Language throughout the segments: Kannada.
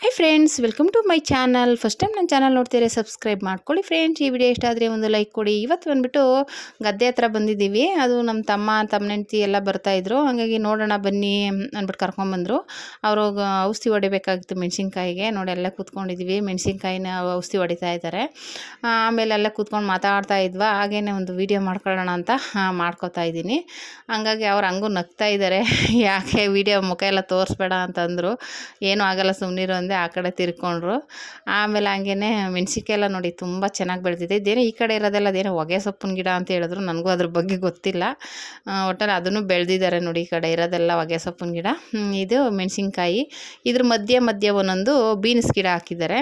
Hi friends welcome to my channel first time ನನ್ನ ಚಾನಲ್ ನೋಡ್ತೀರಾ ಸಬ್ಸ್ಕ್ರೈಬ್ ಮಾಡ್ಕೊಳ್ಳಿ ಫ್ರೆಂಡ್ಸ್ ಈ ವಿಡಿಯೋ ಇಷ್ಟ ಆದರೆ ಒಂದು ಲೈಕ್ ಕೊಡಿ. ಇವತ್ತು ಬಂದುಬಿಟ್ಟು ಗದ್ದೆ ಹತ್ರ ಬಂದಿದ್ದೀವಿ. ಅದು ನಮ್ಮ ತಮ್ಮ ತಮ್ಮ ಹೆಂಡ್ತಿ ಎಲ್ಲ ಬರ್ತಾಯಿದ್ರು ಹಾಗಾಗಿ ನೋಡೋಣ, ಬನ್ನಿ ಅಂದ್ಬಿಟ್ಟು ಕರ್ಕೊಂಬಂದರು. ಅವರು ಔಷಧಿ ಹೊಡಿಬೇಕಾಗಿತ್ತು ಮೆಣಸಿನ್ಕಾಯಿಗೆ. ನೋಡಿ ಎಲ್ಲ ಕೂತ್ಕೊಂಡಿದ್ದೀವಿ. ಮೆಣಸಿನ್ಕಾಯಿನ ಔಷಧಿ ಹೊಡಿತಾ ಇದ್ದಾರೆ. ಆಮೇಲೆ ಎಲ್ಲ ಕೂತ್ಕೊಂಡು ಮಾತಾಡ್ತಾ ಇದ್ವಾ. ಹಾಗೇ ಒಂದು ವಿಡಿಯೋ ಮಾಡ್ಕೊಳ್ಳೋಣ ಅಂತ ಮಾಡ್ಕೋತಾ ಇದ್ದೀನಿ. ಹಂಗಾಗಿ ಅವ್ರು ಹಂಗೂ ನಗ್ತಾ ಇದ್ದಾರೆ. ಯಾಕೆ ವಿಡಿಯೋ ಮುಖ ಎಲ್ಲ ತೋರಿಸ್ಬೇಡ ಅಂತಂದರು. ಏನೂ ಆಗಲ್ಲ ಸುಮ್ಮನಿರು ಅಂದೆ ಆ ಕಡೆ ತಿರ್ಕೊಂಡ್ರು. ಆಮೇಲೆ ಹಂಗೇ ಮೆಣಸಿಕಾಯಿ ಎಲ್ಲ ನೋಡಿ ತುಂಬ ಚೆನ್ನಾಗಿ ಬೆಳೆದಿದೆ. ಇದೇನೇ ಈ ಕಡೆ ಇರೋದೆಲ್ಲ ಅದೇನೋ ಹೊಗೆ ಸೊಪ್ಪಿನ ಗಿಡ ಅಂತ ಹೇಳಿದ್ರು. ನನಗೂ ಅದ್ರ ಬಗ್ಗೆ ಗೊತ್ತಿಲ್ಲ. ಒಟ್ಟಲ್ಲಿ ಅದನ್ನು ಬೆಳೆದಿದ್ದಾರೆ ನೋಡಿ ಈ ಕಡೆ ಇರೋದೆಲ್ಲ ಹೊಗೆ ಸೊಪ್ಪಿನ ಗಿಡ. ಇದು ಮೆಣಸಿನ್ಕಾಯಿ. ಇದ್ರ ಮಧ್ಯೆ ಮಧ್ಯೆ ಒಂದೊಂದು ಬೀನ್ಸ್ ಗಿಡ ಹಾಕಿದ್ದಾರೆ.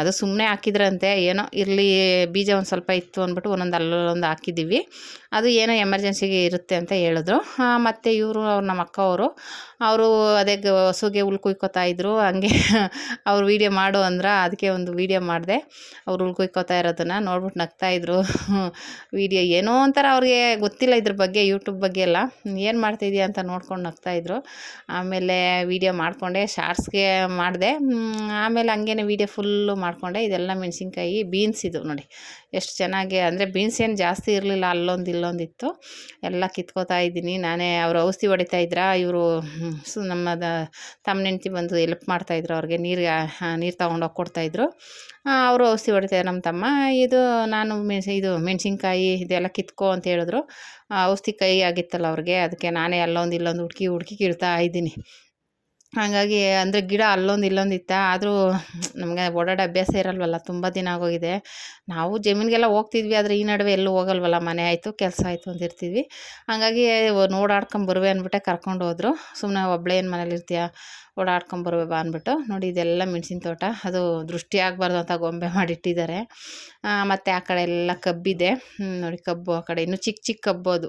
ಅದು ಸುಮ್ಮನೆ ಹಾಕಿದ್ರಂತೆ. ಏನೋ ಇರಲಿ, ಬೀಜ ಒಂದು ಸ್ವಲ್ಪ ಇತ್ತು ಅಂದ್ಬಿಟ್ಟು ಒಂದೊಂದು ಅಲ್ಲೊಂದು ಹಾಕಿದ್ದೀವಿ. ಅದು ಏನೋ ಎಮರ್ಜೆನ್ಸಿಗೆ ಇರುತ್ತೆ ಅಂತ ಹೇಳಿದ್ರು. ಮತ್ತು ಇವರು ಅವ್ರು ನಮ್ಮ ಅಕ್ಕ ಅವರು ಅವರು ಅದೇ ಹಸುಗೆ ಹುಲ್ ಕುಯ್ಕೋತಾ ಇದ್ರು. ಹಂಗೆ ಅವ್ರು ವೀಡಿಯೋ ಮಾಡು ಅಂದ್ರೆ ಅದಕ್ಕೆ ಒಂದು ವೀಡಿಯೋ ಮಾಡಿದೆ. ಅವ್ರು ಉಳ್ಕೊಯ್ಕೋತಾ ಕುಯ್ಕೋತಾ ಇರೋದನ್ನು ನೋಡ್ಬಿಟ್ಟು ನಗ್ತಾ ಇದ್ರು. ವೀಡಿಯೋ ಏನೋ ಒಂಥರ ಅವ್ರಿಗೆ ಗೊತ್ತಿಲ್ಲ ಇದ್ರ ಬಗ್ಗೆ ಯೂಟ್ಯೂಬ್ ಬಗ್ಗೆ ಎಲ್ಲ. ಏನು ಮಾಡ್ತಿದ್ಯಾ ಅಂತ ನೋಡ್ಕೊಂಡು ನಗ್ತಾ ಇದ್ರು. ಆಮೇಲೆ ವೀಡಿಯೋ ಮಾಡಿಕೊಂಡೆ ಶಾರ್ಟ್ಸ್ಗೆ ಮಾಡಿದೆ. ಆಮೇಲೆ ಹಂಗೇನೆ ವೀಡಿಯೋ ಫುಲ್ಲು ಮಾಡಿಕೊಂಡೆ. ಇದೆಲ್ಲ ಮೆಣಸಿನ್ಕಾಯಿ ಬೀನ್ಸ್ ಇದು ನೋಡಿ. ಎಷ್ಟು ಚೆನ್ನಾಗಿ ಅಂದರೆ ಬೀನ್ಸ್ ಏನು ಜಾಸ್ತಿ ಇರಲಿಲ್ಲ, ಅಲ್ಲೊಂದು ಇಲ್ಲೊಂದಿತ್ತು ಎಲ್ಲ ಕಿತ್ಕೋತಾ ಇದ್ದೀನಿ. ನಾನೇ ಅವರು ಔಷಧಿ ಹೊಡಿತಾ ಇದ್ರ, ಇವರು ನಮ್ಮದ ತಮ್ಮ ಹೆಂಡ್ತಿ ಬಂದು ಎಲ್ಪ್ ಮಾಡ್ತಾಯಿದ್ರು ಅವ್ರಿಗೆ ನೀರು ನೀರು ತೊಗೊಂಡೋಗಿ ಕೊಡ್ತಾಯಿದ್ರು ಅವರು ಔಷಧಿ ಹೊಡಿತಾರೆ ನಮ್ಮ ತಮ್ಮ. ಇದು ನಾನು ಮೆಣಸ, ಇದು ಮೆಣಸಿನ್ಕಾಯಿ ಇದೆಲ್ಲ ಕಿತ್ಕೊ ಅಂತ ಹೇಳಿದ್ರು. ಔಷಧಿ ಕೈ ಆಗಿತ್ತಲ್ಲ ಅವ್ರಿಗೆ. ಅದಕ್ಕೆ ನಾನೇ ಅಲ್ಲೊಂದು ಇಲ್ಲೊಂದು ಹುಡುಕಿ ಹುಡುಕಿ ಕೀಳ್ತಾ ಇದ್ದೀನಿ. ಹಾಗಾಗಿ ಅಂದರೆ ಗಿಡ ಅಲ್ಲೊಂದು ಇಲ್ಲೊಂದು ಇತ್ತ, ಆದರೂ ನಮಗೆ ಓಡಾಡೋ ಅಭ್ಯಾಸ ಇರಲ್ವಲ್ಲ, ತುಂಬ ದಿನ ಆಗೋಗಿದೆ. ನಾವು ಜಮೀನಿಗೆಲ್ಲ ಹೋಗ್ತಿದ್ವಿ, ಆದರೆ ಈ ನಡುವೆ ಎಲ್ಲೂ ಹೋಗಲ್ವಲ್ಲ, ಮನೆ ಆಯಿತು, ಕೆಲಸ ಆಯಿತು ಅಂತ ಇರ್ತಿದ್ವಿ. ಹಾಗಾಗಿ ಓಡಾಡ್ಕೊಂಡು ಬರುವೆ ಅಂದ್ಬಿಟ್ಟೆ ಕರ್ಕೊಂಡು ಹೋದ್ರು. ಸುಮ್ಮನೆ ಒಬ್ಬಳೇ ಏನು ಮನೇಲಿ ಇರ್ತೀಯ, ಓಡಾಡ್ಕೊಂಡು ಬರುವೆ ಬಾ ಅಂದ್ಬಿಟ್ಟು. ನೋಡಿ, ಇದೆಲ್ಲ ಮೆಣಸಿನ ತೋಟ, ಅದು ದೃಷ್ಟಿ ಆಗಬಾರ್ದು ಅಂತ ಗೊಂಬೆ ಮಾಡಿಟ್ಟಿದ್ದಾರೆ. ಮತ್ತು ಆ ಕಡೆ ಎಲ್ಲ ಕಬ್ಬಿದೆ. ನೋಡಿ ಕಬ್ಬು ಆ ಕಡೆ. ಇನ್ನೂ ಚಿಕ್ಕ ಚಿಕ್ಕ ಕಬ್ಬು ಅದು.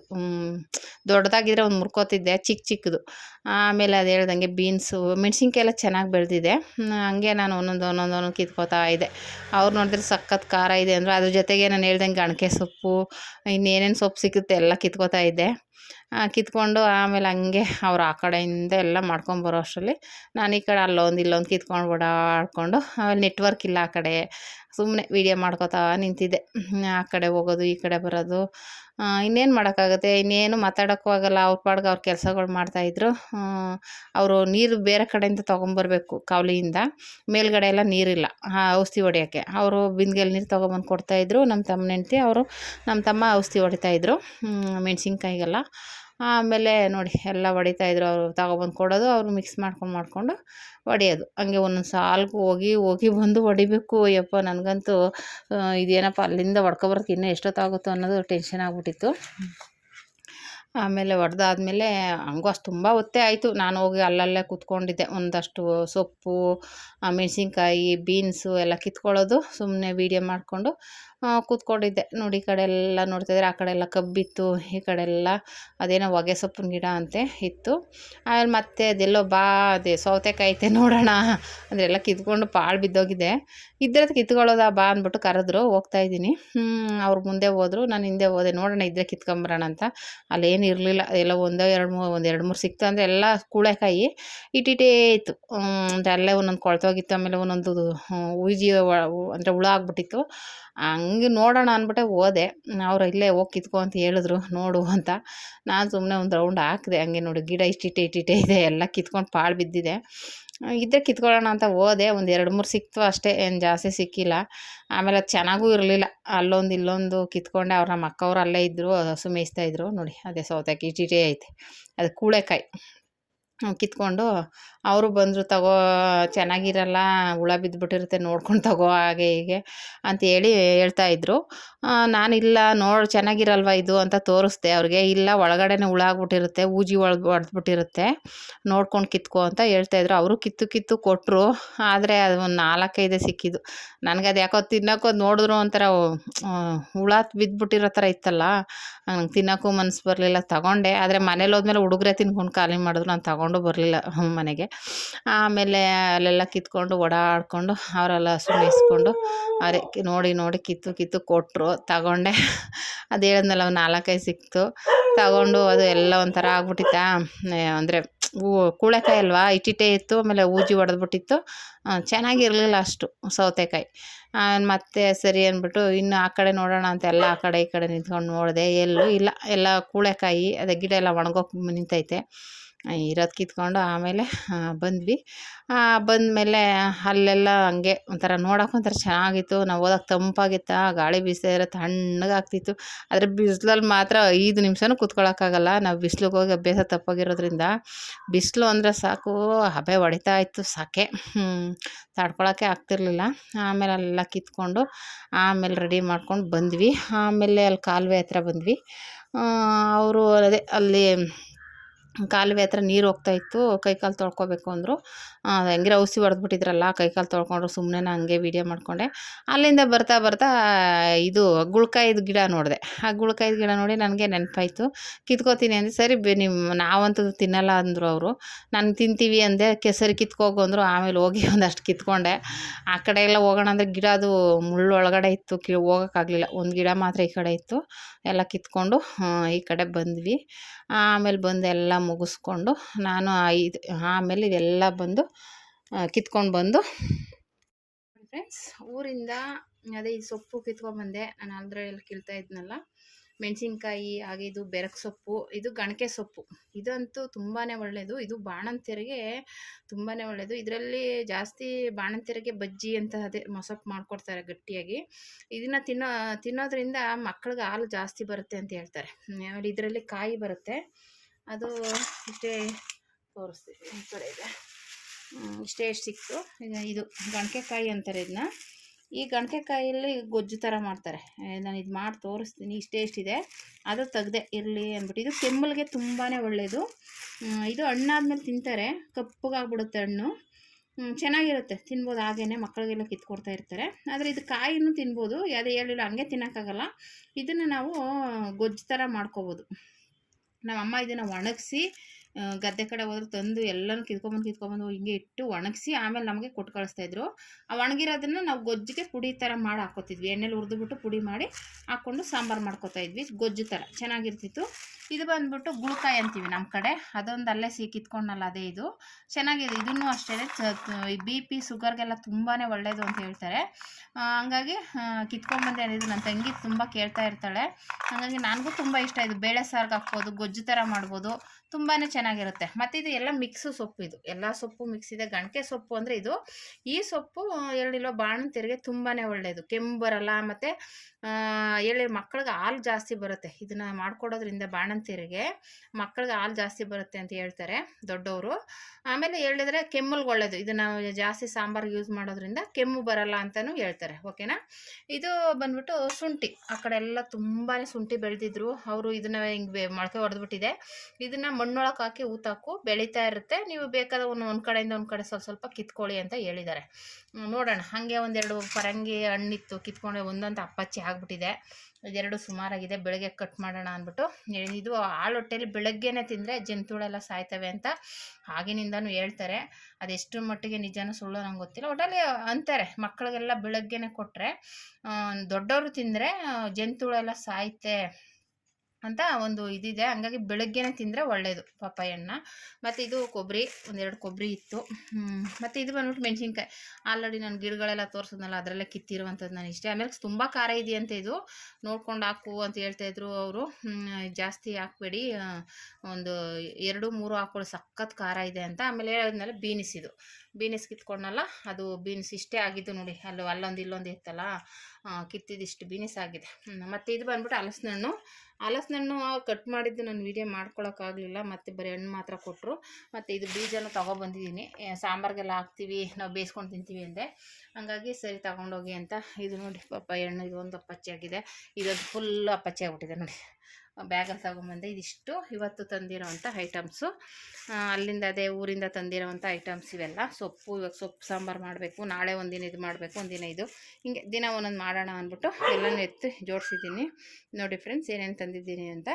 ದೊಡ್ಡದಾಗಿದ್ರೆ ಒಂದು ಮುರ್ಕೋತಿದ್ದೆ ಚಿಕ್ಕ ಚಿಕ್ಕದು ಆಮೇಲೆ ಅದು ಹೇಳ್ದಂಗೆ ಬೀನ್ಸು ಮೆಣಸಿನ್ಕಾಯಿ ಎಲ್ಲ ಚೆನ್ನಾಗಿ ಬೆಳೆದಿದೆ. ಹಂಗೆ ನಾನು ಒಂದೊಂದು ಒಂದೊಂದು ಒಂದೊಂದು ಕಿತ್ಕೋತಾ ಇದ್ದೆ ಅವ್ರು ನೋಡಿದ್ರೆ ಸಖತ್ ಖಾರ ಇದೆ ಅಂದರು ಅದ್ರ ಜೊತೆಗೆ ನಾನು ಹೇಳ್ದಂಗೆ ಅಣಕೆ ಸೊಪ್ಪು, ಇನ್ನೇನೇನು ಸೊಪ್ಪು ಸಿಗುತ್ತೆ ಎಲ್ಲ ಕಿತ್ಕೋತಾ ಇದ್ದೆ. ಕಿತ್ಕೊಂಡು ಆಮೇಲೆ ಹಂಗೆ ಅವ್ರು ಆ ಕಡೆಯಿಂದ ಎಲ್ಲ ಮಾಡ್ಕೊಂಬರೋ ಅಷ್ಟರಲ್ಲಿ ನಾನು ಈ ಕಡೆ ಅಲ್ಲೊಂದು ಇಲ್ಲೊಂದು ಕಿತ್ಕೊಂಡು ಓಡಾಡಿಕೊಂಡು ಆಮೇಲೆ ನೆಟ್ವರ್ಕ್ ಇಲ್ಲ ಆ ಕಡೆ. ಸುಮ್ಮನೆ ವೀಡಿಯೋ ಮಾಡ್ಕೋತಾ ನಿಂತಿದ್ದೆ. ಆ ಕಡೆ ಹೋಗೋದು, ಈ ಕಡೆ ಬರೋದು. ಇನ್ನೇನು ಮಾಡೋಕ್ಕಾಗುತ್ತೆ? ಇನ್ನೇನು ಮಾತಾಡೋಕ್ಕೂ ಆಗಲ್ಲ. ಅವ್ರ ಪಾಡ್ಗೆ ಅವ್ರ ಕೆಲಸಗಳು ಮಾಡ್ತಾಯಿದ್ರು ಅವರು ನೀರು ಬೇರೆ ಕಡೆಯಿಂದ ತೊಗೊಂಬರ್ಬೇಕು ಕಾವಲಿಯಿಂದ. ಮೇಲ್ಗಡೆ ಎಲ್ಲ ನೀರಿಲ್ಲ ಔಷಧಿ ಹೊಡೆಯೋಕ್ಕೆ. ಅವರು ಬಿಂದಿಗೆಯಲ್ಲಿ ನೀರು ತೊಗೊಂಬಂದು ಕೊಡ್ತಾಯಿದ್ರು ನಮ್ಮ ತಮ್ಮನ ಹೆಂಡ್ತಿ ಅವರು ನಮ್ಮ ತಮ್ಮ ಔಷಧಿ ಹೊಡಿತಾಯಿದ್ರು ಮೆಣಸಿನ್ಕಾಯಿಗೆಲ್ಲ. ಆಮೇಲೆ ನೋಡಿ ಎಲ್ಲ ಹೊಡಿತಾಯಿದ್ರು ಅವರು ತಗೊಬಂದು ಕೊಡೋದು, ಅವರು ಮಿಕ್ಸ್ ಮಾಡ್ಕೊಂಡು ಮಾಡಿಕೊಂಡು ಹೊಡಿಯೋದು. ಹಂಗೆ ಒಂದೊಂದು ಸಾಲ್ಗೂ ಹೋಗಿ ಹೋಗಿ ಬಂದು ಹೊಡಿಬೇಕು. ಯಪ್ಪ, ನನಗಂತೂ ಇದೇನಪ್ಪ, ಅಲ್ಲಿಂದ ಹೊಡ್ಕೊಬರೋಕೆ ಇನ್ನೂ ಎಷ್ಟೊತ್ತಾಗುತ್ತೋ ಅನ್ನೋದು ಟೆನ್ಷನ್ ಆಗಿಬಿಟ್ಟಿತ್ತು. ಆಮೇಲೆ ಹೊಡೆದಾದ್ಮೇಲೆ ಹಂಗೂ ಅಷ್ಟು ತುಂಬ ಹೊತ್ತೇ ಆಯಿತು. ನಾನು ಹೋಗಿ ಅಲ್ಲಲ್ಲೇ ಕೂತ್ಕೊಂಡಿದ್ದೆ. ಒಂದಷ್ಟು ಸೊಪ್ಪು ಮೆಣಸಿನ್ಕಾಯಿ ಬೀನ್ಸು ಎಲ್ಲ ಕಿತ್ಕೊಳ್ಳೋದು. ಸುಮ್ಮನೆ ವೀಡಿಯೋ ಮಾಡಿಕೊಂಡು ಕೂತ್ಕೊಂಡಿದ್ದೆ. ನೋಡಿ, ಈ ಕಡೆ ಎಲ್ಲ ನೋಡ್ತಿದ್ರೆ ಆ ಕಡೆ ಎಲ್ಲ ಕಬ್ಬಿತ್ತು, ಈ ಕಡೆ ಎಲ್ಲ ಅದೇನೋ ಹೊಗೆ ಸೊಪ್ಪಿನ ಗಿಡ ಅಂತೆ ಇತ್ತು. ಆಮೇಲೆ ಮತ್ತೆ ಅದೆಲ್ಲೋ ಬಾ, ಅದೇ ಸೌತೆಕಾಯಿ ಐತೆ ನೋಡೋಣ ಅಂದರೆ ಎಲ್ಲ ಕಿತ್ಕೊಂಡು ಪಾಳು ಬಿದ್ದೋಗಿದೆ. ಇದ್ರದ್ದು ಕಿತ್ಕೊಳ್ಳೋದಾ ಬಾ ಅಂದ್ಬಿಟ್ಟು ಕರೆದ್ರು. ಹೋಗ್ತಾ ಇದ್ದೀನಿ. ಅವ್ರು ಮುಂದೆ ಹೋದ್ರು. ನಾನು ಹಿಂದೆ ಹೋದೆ. ನೋಡೋಣ, ಇದ್ರೆ ಕಿತ್ಕೊಂಬರೋಣ ಅಂತ. ಅಲ್ಲೇನು ಇರಲಿಲ್ಲ. ಎಲ್ಲ ಒಂದೋ ಎರಡು ಮೂರು ಒಂದು ಎರಡು ಮೂರು ಸಿಕ್ತು ಅಂದರೆ ಎಲ್ಲ ಕೂಳೆಕಾಯಿ ಇಟ್ಟಿಟ್ಟೇ ಇತ್ತು. ಅಂದರೆ ಅಲ್ಲೇ ಒಂದೊಂದು ಕೊಳ್ತೋಗಿತ್ತು. ಆಮೇಲೆ ಒಂದೊಂದು ಉಯ್ಜಿ ಅಂದರೆ ಹುಳ ಆಗ್ಬಿಟ್ಟಿತ್ತು. ಹಂಗೆ ನೋಡೋಣ ಅಂದ್ಬಿಟ್ಟೆ ಹೋದೆ. ಅವ್ರು ಇಲ್ಲೇ ಹೋಗಿ ಕಿತ್ಕೊ ಅಂತ ಹೇಳಿದ್ರು, ನೋಡು ಅಂತ. ನಾನು ಸುಮ್ಮನೆ ಒಂದು ರೌಂಡ್ ಹಾಕಿದೆ, ಹಂಗೆ ನೋಡಿ ಗಿಡ ಇಷ್ಟಿಟ್ಟೆ ಇಟ್ಟಿಟ್ಟೆ ಇದೆ, ಎಲ್ಲ ಕಿತ್ಕೊಂಡು ಪಾಳು ಬಿದ್ದಿದೆ. ಇದ್ದರೆ ಕಿತ್ಕೊಳ್ಳೋಣ ಅಂತ ಹೋದೆ. ಒಂದು ಎರಡು ಮೂರು ಸಿಕ್ತು ಅಷ್ಟೇ, ಏನು ಜಾಸ್ತಿ ಸಿಕ್ಕಿಲ್ಲ. ಆಮೇಲೆ ಅದು ಚೆನ್ನಾಗೂ ಇರಲಿಲ್ಲ. ಅಲ್ಲೊಂದು ಇಲ್ಲೊಂದು ಕಿತ್ಕೊಂಡೆ, ಅವ್ರು ನಮ್ಮ ಅಕ್ಕವ್ರು ಅಲ್ಲೇ ಇದ್ದರು ಹಸು ಮೇಯಿಸ್ತಾ ಇದ್ರು. ನೋಡಿ, ಅದೇ ಸೌತೆಕಾಯಿ ಇಟ್ಟಿಟ್ಟೇ ಐತೆ. ಅದು ಕೂಳೆಕಾಯಿ. ಕಿತ್ಕೊಂಡು ಅವರು ಬಂದರು, ತಗೋ, ಚೆನ್ನಾಗಿರಲ್ಲ, ಹುಳ ಬಿದ್ದುಬಿಟ್ಟಿರುತ್ತೆ ನೋಡ್ಕೊಂಡು ತಗೋ, ಹಾಗೆ ಹೀಗೆ ಅಂತ ಹೇಳಿ ಹೇಳ್ತಾ ಇದ್ರು. ನಾನಿಲ್ಲ, ನೋಡಿ, ಚೆನ್ನಾಗಿರಲ್ವ ಇದು? ಅಂತ ತೋರಿಸ್ದೆ ಅವ್ರಿಗೆ. ಇಲ್ಲ, ಒಳಗಡೆನೇ ಹುಳ ಆಗ್ಬಿಟ್ಟಿರುತ್ತೆ, ಊಜಿ ಒಳಗೆ ಹೊಡೆದ್ಬಿಟ್ಟಿರುತ್ತೆ ನೋಡ್ಕೊಂಡು ಕಿತ್ಕೋ ಅಂತ ಹೇಳ್ತಾಯಿದ್ರು ಅವರು ಕಿತ್ತು ಕಿತ್ತು ಕೊಟ್ಟರು ಆದರೆ ಅದು ಒಂದು ನಾಲ್ಕೈದೇ ಸಿಕ್ಕಿದ್ದು. ನನಗೆ ಅದು ಯಾಕೋ ತಿನ್ನೋಕ್ಕೋ ನೋಡಿದ್ರು ಒಂಥರ ಹುಳ ಬಿದ್ದುಬಿಟ್ಟಿರೋ ಥರ ಇತ್ತಲ್ಲ. ನಂಗೆ ತಿನ್ನೋಕ್ಕೂ ಮನಸ್ಸು ಬರಲಿಲ್ಲ. ತಗೊಂಡೆ. ಆದರೆ ಮನೇಲಿ ಹೋದ್ಮೇಲೆ ಹುಡುಗರೇ ತಿನ್ಕೊಂಡು ಖಾಲಿ ಮಾಡಿದ್ರು. ನಾನು ತಗೊಂಡು. ಬರಲಿಲ್ಲ ಮನೆಗೆ. ಆಮೇಲೆ ಅಲ್ಲೆಲ್ಲ ಕಿತ್ಕೊಂಡು ಓಡಾಡಿಕೊಂಡು ಅವರೆಲ್ಲ ಹಸು ಮೇಯಿಸ್ಕೊಂಡು ಅವರೇ ನೋಡಿ ನೋಡಿ ಕಿತ್ತು ಕಿತ್ತು ಕೊಟ್ಟರು ತಗೊಂಡೆ. ಅದು ಹೇಳಿದ್ನಲ್ಲ ಒಂದು ನಾಲ್ಕೈದು ಸಿಕ್ತು. ತಗೊಂಡು ಅದು ಎಲ್ಲ ಒಂಥರ ಆಗ್ಬಿಟ್ಟಿತ್ತಾ ಅಂದರೆ ಕೂಳೆಕಾಯಿ ಅಲ್ವಾ? ಇಟ್ಟಿಟ್ಟೆ ಇತ್ತು, ಆಮೇಲೆ ಊಜಿ ಹೊಡೆದ್ಬಿಟ್ಟಿತ್ತು ಚೆನ್ನಾಗಿರಲಿಲ್ಲ ಅಷ್ಟು ಸೌತೆಕಾಯಿ. ಮತ್ತೆ ಸರಿ ಅಂದ್ಬಿಟ್ಟು ಇನ್ನು ಆ ಕಡೆ ನೋಡೋಣ ಅಂತ ಎಲ್ಲ ಆ ಕಡೆ ಈ ಕಡೆ ನಿಂತ್ಕೊಂಡು ನೋಡಿದೆ ಎಲ್ಲೂ ಇಲ್ಲ. ಎಲ್ಲ ಕೂಳೆಕಾಯಿ, ಅದೇ ಗಿಡ ಎಲ್ಲ ಒಣಗೋಗಿ ನಿಂತೈತೆ. ಇರೋದು ಕಿತ್ಕೊಂಡು ಆಮೇಲೆ ಬಂದ್ವಿ. ಬಂದಮೇಲೆ ಅಲ್ಲೆಲ್ಲ ಹಂಗೆ ಒಂಥರ ನೋಡೋಕೆ ಒಂಥರ ಚೆನ್ನಾಗಿತ್ತು. ನಾವು ಹೋದಾಗ ತಂಪಾಗಿತ್ತು, ಗಾಳಿ ಬೀಸದೇ ಇರೋ ತಣ್ಣಗಾಗ್ತಿತ್ತು ಆದರೆ ಬಿಸಿಲಲ್ಲಿ ಮಾತ್ರ ಐದು ನಿಮಿಷನೂ ಕೂತ್ಕೊಳ್ಳೋಕ್ಕಾಗಲ್ಲ ನಾವು ಬಿಸಿಲಿಗೆ ಹೋಗಿ ಅಭ್ಯಾಸ ತಪ್ಪಾಗಿರೋದ್ರಿಂದ ಬಿಸಿಲು ಅಂದರೆ ಸಾಕು, ಹಬೆ ಹೊಡಿತಾ ಇತ್ತು ಸಾಕೆ. ತಾಡ್ಕೊಳಕ್ಕೆ ಆಗ್ತಿರ್ಲಿಲ್ಲ. ಆಮೇಲೆ ಅಲ್ಲೆಲ್ಲ ಕಿತ್ಕೊಂಡು ಆಮೇಲೆ ರೆಡಿ ಮಾಡ್ಕೊಂಡು ಬಂದ್ವಿ. ಆಮೇಲೆ ಅಲ್ಲಿ ಕಾಲುವೆ ಹತ್ರ ಬಂದ್ವಿ. ಅವರು ಅದೇ ಅಲ್ಲಿ ಕಾಲುವೆ ಹತ್ರ ನೀರು ಹೋಗ್ತಾಯಿತ್ತು ಕೈ ಕಾಲು ತೊಳ್ಕೊಬೇಕು ಅಂದರು. ಹೆಂಗಿರೋ ಔಷಧಿ ಹೊಡೆದ್ಬಿಟ್ಟಿದ್ರಲ್ಲ ಕೈಕಾಲು ತೊಳ್ಕೊಂಡ್ರು ಸುಮ್ಮನೆ ಹಂಗೆ ವೀಡಿಯೋ ಮಾಡಿಕೊಂಡೆ. ಅಲ್ಲಿಂದ ಬರ್ತಾ ಬರ್ತಾ, ಇದು ಗುಳ್ಕಾಯಿದ ಗಿಡ ನೋಡಿದೆ. ಆ ಗುಳ್ಕಾಯಿದ ಗಿಡ ನೋಡಿ ನನಗೆ ನೆನಪಾಯ್ತು. ಕಿತ್ಕೋತೀನಿ ಅಂದರೆ ಸರಿ ನಿಮ್ಮ ನಾವಂತೂ ತಿನ್ನಲ್ಲ ಅಂದರು ಅವರು. ನಾನು ತಿಂತೀವಿ ಅಂದೆ, ಕೆಸರಿ ಕಿತ್ಕೋಗು ಅಂದರು. ಆಮೇಲೆ ಹೋಗಿ ಒಂದಷ್ಟು ಕಿತ್ಕೊಂಡೆ. ಆ ಕಡೆ ಎಲ್ಲ ಹೋಗೋಣ ಅಂದರೆ ಗಿಡ ಅದು ಮುಳ್ಳು ಒಳಗಡೆ ಇತ್ತು ಕಿ ಹೋಗೋಕ್ಕಾಗಲಿಲ್ಲ ಒಂದು ಗಿಡ ಮಾತ್ರ ಈ ಕಡೆ ಇತ್ತು. ಎಲ್ಲ ಕಿತ್ಕೊಂಡು ಈ ಕಡೆ ಬಂದ್ವಿ. ಆಮೇಲೆ ಬಂದು ಎಲ್ಲ ಮುಗಿಸ್ಕೊಂಡು, ನಾನು ಐದು, ಆಮೇಲೆ ಇದೆಲ್ಲ ಬಂದು ಕಿತ್ಕೊಂಡು ಬಂದು. ಫ್ರೆಂಡ್ಸ್ ಊರಿಂದ ಅದೇ ಈ ಸೊಪ್ಪು ಕಿತ್ಕೊಂಡ್ಬಂದೆ ನಾನು ಆಲ್ರೆಡಿ ಕೀಳ್ತಾ ಇದ್ನಲ್ಲ. ಮೆಣಸಿನ್ಕಾಯಿ, ಹಾಗೆ ಇದು ಬೆರಕ್ ಸೊಪ್ಪು, ಇದು ಗಣಕೆ ಸೊಪ್ಪು. ಇದಂತೂ ತುಂಬಾ ಒಳ್ಳೆಯದು ಇದು ಬಾಣಂತಿಯರಿಗೆ ತುಂಬಾ ಒಳ್ಳೆಯದು ಇದರಲ್ಲಿ ಜಾಸ್ತಿ ಬಾಣಂತಿಯರಿಗೆ ಬಜ್ಜಿ ಅಂತ ಅದೇ ಮೊಸಪ್ಪು ಮಾಡಿಕೊಡ್ತಾರೆ ಗಟ್ಟಿಯಾಗಿ. ಇದನ್ನು ತಿನ್ನೋ, ತಿನ್ನೋದ್ರಿಂದ ಮಕ್ಕಳಿಗೆ ಹಾಲು ಜಾಸ್ತಿ ಬರುತ್ತೆ ಅಂತ ಹೇಳ್ತಾರೆ. ಇದರಲ್ಲಿ ಕಾಯಿ ಬರುತ್ತೆ. ಅದು ಇಷ್ಟೇ ತೋರಿಸ್ತೀವಿ ಈ ಕಡೆ ಇದೆ. ಇಷ್ಟೇ ಎಷ್ಟು ಸಿಕ್ತು? ಇದು ಗಣಕೆಕಾಯಿ ಅಂತಾರೆ ಇದನ್ನ ಈ ಗಣಕೆಕಾಯಲ್ಲಿ ಗೊಜ್ಜು ಥರ ಮಾಡ್ತಾರೆ. ನಾನು ಇದು ಮಾಡಿ ತೋರಿಸ್ತೀನಿ, ಇಷ್ಟೇ ಎಷ್ಟಿದೆ. ಅದು ತೆಗ್ದೆ, ಇರಲಿ ಅಂದ್ಬಿಟ್ಟು. ಇದು ಕೆಮ್ಮಲ್ಗೆ ತುಂಬಾ ಒಳ್ಳೆಯದು ಇದು ಹಣ್ಣಾದ್ಮೇಲೆ ತಿಂತಾರೆ. ಕಪ್ಪಗಾಗ್ಬಿಡುತ್ತೆ ಹಣ್ಣು. ಚೆನ್ನಾಗಿರುತ್ತೆ. ತಿನ್ಬೋದು ಹಾಗೇ ಮಕ್ಕಳಿಗೆಲ್ಲ ಕಿತ್ಕೊಡ್ತಾ ಇರ್ತಾರೆ. ಆದರೆ ಇದು ಕಾಯಿನೂ ತಿನ್ಬೋದು. ಯಾವುದೇ ಹೇಳಿಲ್ಲ, ಹಂಗೆ ತಿನ್ನೋಕ್ಕಾಗಲ್ಲ. ಇದನ್ನು ನಾವು ಗೊಜ್ಜು ಥರ ಮಾಡ್ಕೋಬೋದು. ನಮ್ಮಮ್ಮ ಇದನ್ನು ಒಣಗಿಸಿ ಗದ್ದೆ ಕಡೆ ಹೋದ್ರೆ ತಂದು ಎಲ್ಲನೂ ಕಿತ್ಕೊಂಬಂದು ಕಿತ್ಕೊಂಬಂದು ಹಿಂಗೆ ಇಟ್ಟು ಒಣಗಿಸಿ ಆಮೇಲೆ ನಮಗೆ ಕೊಟ್ಟು ಕಳಿಸ್ತಾಯಿದ್ರು ಆ ಒಣಗಿರೋದನ್ನು ನಾವು ಗೊಜ್ಜಿಗೆ ಪುಡಿ ಥರ ಮಾಡಿ ಹಾಕೋತಿದ್ವಿ. ಎಣ್ಣೆಲಿ ಹುರಿದುಬಿಟ್ಟು ಪುಡಿ ಮಾಡಿ ಹಾಕ್ಕೊಂಡು ಸಾಂಬಾರು ಮಾಡ್ಕೋತಾ ಇದ್ವಿ. ಗೊಜ್ಜು ಥರ ಚೆನ್ನಾಗಿರ್ತಿತ್ತು. ಇದು ಬಂದ್ಬಿಟ್ಟು ಗುಳ್ಕಾಯಿ ಅಂತೀವಿ ನಮ್ಮ ಕಡೆ. ಅದೊಂದು ಅಲ್ಲೇ ಸಿ ಕಿತ್ಕೊಂಡಲ್ಲ ಅದೇ ಇದು. ಚೆನ್ನಾಗಿದೆ. ಇದನ್ನು ಅಷ್ಟೇ ಬಿ ಪಿ ಶುಗರ್ಗೆಲ್ಲ ತುಂಬಾ ಒಳ್ಳೆಯದು ಅಂತ ಹೇಳ್ತಾರೆ. ಹಂಗಾಗಿ ಕಿತ್ಕೊಂಡ್ಬಂದೆ ಇದು ನನ್ನ ತಂಗಿ ತುಂಬ ಕೇಳ್ತಾ ಇರ್ತಾಳೆ. ಹಾಗಾಗಿ ನನಗೂ ತುಂಬ ಇಷ್ಟ. ಇದು ಬೇಳೆ ಸಾರ್ಗೆ ಹಾಕ್ಬೋದು, ಗೊಜ್ಜು ಥರ ಮಾಡ್ಬೋದು. ತುಂಬಾ ಚೆನ್ನಾಗಿರುತ್ತೆ. ಮತ್ತು ಇದು ಎಲ್ಲ ಮಿಕ್ಸು ಸೊಪ್ಪು ಇದು. ಎಲ್ಲ ಸೊಪ್ಪು ಮಿಕ್ಸ್ ಇದೆ. ಗಣಕೆ ಸೊಪ್ಪು ಅಂದರೆ ಇದು ಈ ಸೊಪ್ಪು ಹೇಳಿಲ್ಲೋ ಬಾಣಂತಿಯರಿಗೆ ತುಂಬಾ ಒಳ್ಳೆಯದು ಕೆಮ್ಮು ಬರಲ್ಲ ಮತ್ತು ಹೇಳಿ ಮಕ್ಕಳಿಗೆ ಹಾಲು ಜಾಸ್ತಿ ಬರುತ್ತೆ. ಇದನ್ನು ಮಾಡ್ಕೊಡೋದ್ರಿಂದ ಬಾಣಂತಿಯರಿಗೆ ಮಕ್ಕಳಿಗೆ ಹಾಲು ಜಾಸ್ತಿ ಬರುತ್ತೆ ಅಂತ ಹೇಳ್ತಾರೆ ದೊಡ್ಡವರು. ಆಮೇಲೆ ಹೇಳಿದ್ರೆ ಕೆಮ್ಮಲ್ಗೆ ಒಳ್ಳೆಯದು ಇದನ್ನು ಜಾಸ್ತಿ ಸಾಂಬಾರು ಯೂಸ್ ಮಾಡೋದ್ರಿಂದ ಕೆಮ್ಮು ಬರಲ್ಲ ಅಂತಲೂ ಹೇಳ್ತಾರೆ. ಓಕೆನಾ ಇದು ಬಂದ್ಬಿಟ್ಟು ಶುಂಠಿ. ಆ ಕಡೆ ಎಲ್ಲ ತುಂಬಾ ಶುಂಠಿ ಬೆಳೆದಿದ್ರು. ಅವರು ಇದನ್ನು ಹಿಂಗೆ ಮೊಳಕೆ ಹೊಡೆದ್ಬಿಟ್ಟಿದೆ ಇದನ್ನು ಮಣ್ಣೊಳಗೆ ಊತಾಕು ಬೆಳೀತಾ ಇರುತ್ತೆ. ನೀವು ಬೇಕಾದ ಒಂದು ಒಂದು ಕಡೆಯಿಂದ ಒಂದು ಕಡೆ ಸ್ವಲ್ಪ ಸ್ವಲ್ಪ ಕಿತ್ಕೊಳ್ಳಿ ಅಂತ ಹೇಳಿದ್ದಾರೆ. ನೋಡೋಣ. ಹಾಗೆ ಒಂದೆರಡು ಪರಂಗಿ ಹಣ್ಣಿತ್ತು, ಕಿತ್ಕೊಂಡೆ ಒಂದೊಂದು ಅಪ್ಪಚ್ಚಿ ಆಗಿಬಿಟ್ಟಿದೆ. ಇದೆರಡು ಸುಮಾರಾಗಿದೆ. ಬೆಳಗ್ಗೆ ಕಟ್ ಮಾಡೋಣ ಅಂದ್ಬಿಟ್ಟು. ಇದು ಹಾಳೊಟ್ಟೆಯಲ್ಲಿ ಬೆಳಗ್ಗೆನೇ ತಿಂದರೆ ಜಂತುಗಳೆಲ್ಲ ಸಾಯ್ತವೆ ಅಂತ ಆಗಿನಿಂದನೂ ಹೇಳ್ತಾರೆ. ಅದೆಷ್ಟು ಮಟ್ಟಿಗೆ ನಿಜನೂ ಸುಳ್ಳು ನಂಗೆ ಗೊತ್ತಿಲ್ಲ. ಒಟ್ಟಲ್ಲಿ ಅಂತಾರೆ, ಮಕ್ಕಳಿಗೆಲ್ಲ ಬೆಳಗ್ಗೆನೇ ಕೊಟ್ಟರೆ ದೊಡ್ಡವರು ತಿಂದರೆ ಜಂತುಗಳೆಲ್ಲ ಸಾಯ್ತೆ ಅಂತ ಒಂದು ಇದಿದೆ. ಹಂಗಾಗಿ ಬೆಳಗ್ಗೆನೇ ತಿಂದರೆ ಒಳ್ಳೆಯದು ಪಪ್ಪಾಯಣ್ಣ. ಮತ್ತು ಇದು ಕೊಬ್ಬರಿ, ಒಂದೆರಡು ಕೊಬ್ಬರಿ ಇತ್ತು. ಮತ್ತು ಇದು ಬಂದ್ಬಿಟ್ಟು ಮೆಣಸಿನ್ಕಾಯಿ. ಆಲ್ರೆಡಿ ನಾನು ಗಿಡಗಳೆಲ್ಲ ತೋರಿಸಿದ್ನಲ್ಲ, ಅದರಲ್ಲೇ ಕಿತ್ತಿರುವಂಥದ್ದು ನಾನು ಇಷ್ಟೇ. ಆಮೇಲೆ ತುಂಬ ಖಾರ ಇದೆಯಂತೆ ಇದು. ನೋಡ್ಕೊಂಡು ಹಾಕು ಅಂತ ಹೇಳ್ತಾಯಿದ್ರು ಅವರು. ಜಾಸ್ತಿ ಹಾಕ್ಬೇಡಿ. ಒಂದು ಎರಡು, ಮೂರು ಹಾಕೊಳ್ಳಿ ಸಖತ್ ಖಾರ ಇದೆ ಅಂತ. ಆಮೇಲೆ ಹೇಳಿದ್ಮೇಲೆ ಬೀನಿಸ್ ಇದು. ಬೀನಿಸ್ ಕಿತ್ಕೊಂಡಲ್ಲ ಅದು ಬೀನ್ಸ್ ಇಷ್ಟೇ ಆಗಿದ್ದು ನೋಡಿ, ಅಲ್ಲೂ ಅಲ್ಲೊಂದು ಇಲ್ಲೊಂದು ಇತ್ತಲ್ಲ ಕಿತ್ತಿದಿಷ್ಟು ಬೀನಿಸ್ ಆಗಿದೆ. ಮತ್ತು ಇದು ಬಂದ್ಬಿಟ್ಟು ಹಲಸಿನ ಹಣ್ಣು ಹಲಸಿನ ಹಣ್ಣು ಕಟ್ ಮಾಡಿದ್ದು ನಾನು ವೀಡಿಯೋ ಮಾಡ್ಕೊಳಕ್ಕಾಗಲಿಲ್ಲ, ಮತ್ತು ಬರೀ ಹಣ್ಣು ಮಾತ್ರ ಕೊಟ್ಟರು ಮತ್ತು ಇದು ಬೀಜನ ತೊಗೊಬಂದಿದ್ದೀನಿ. ಸಾಂಬಾರಿಗೆಲ್ಲ ಹಾಕ್ತೀವಿ, ನಾವು ಬೇಯಿಸ್ಕೊಂಡು ತಿಂತೀವಿ ಅಂದೆ. ಹಂಗಾಗಿ ಸರಿ ತೊಗೊಂಡೋಗಿ ಅಂತ, ಇದು ನೋಡಿ ಪಾಪ ಹಣ್ಣು ಇದೊಂದು ಅಪ್ಪಚ್ಚಿ ಆಗಿದೆ ಇದೊಂದು ಫುಲ್ಲು ಅಪ್ಪಚ್ಚಿ ಆಗಿಬಿಟ್ಟಿದೆ ನೋಡಿ. ಬ್ಯಾಗಲ್ಲಿ ತಗೊಂಬಂದೆ ಇದಿಷ್ಟು. ಇವತ್ತು ತಂದಿರೋವಂಥ ಐಟಮ್ಸು. ಅಲ್ಲಿಂದ ಅದೇ ಊರಿಂದ ತಂದಿರೋವಂಥ ಐಟಮ್ಸ್ ಇವೆಲ್ಲ. ಸೊಪ್ಪು, ಇವಾಗ ಸೊಪ್ಪು ಸಾಂಬಾರು ಮಾಡಬೇಕು. ನಾಳೆ ಒಂದಿನ ಇದು ಮಾಡಬೇಕು, ಒಂದಿನ ಇದು. ಹಿಂಗೆ ದಿನ ಒಂದೊಂದು ಮಾಡೋಣ ಅಂದ್ಬಿಟ್ಟು ಎಲ್ಲನೂ ಎತ್ತಿ ಜೋಡಿಸಿದ್ದೀನಿ. ನೋಡಿ ಫ್ರೆಂಡ್ಸ್ ಏನೇನು ತಂದಿದ್ದೀನಿ ಅಂತ.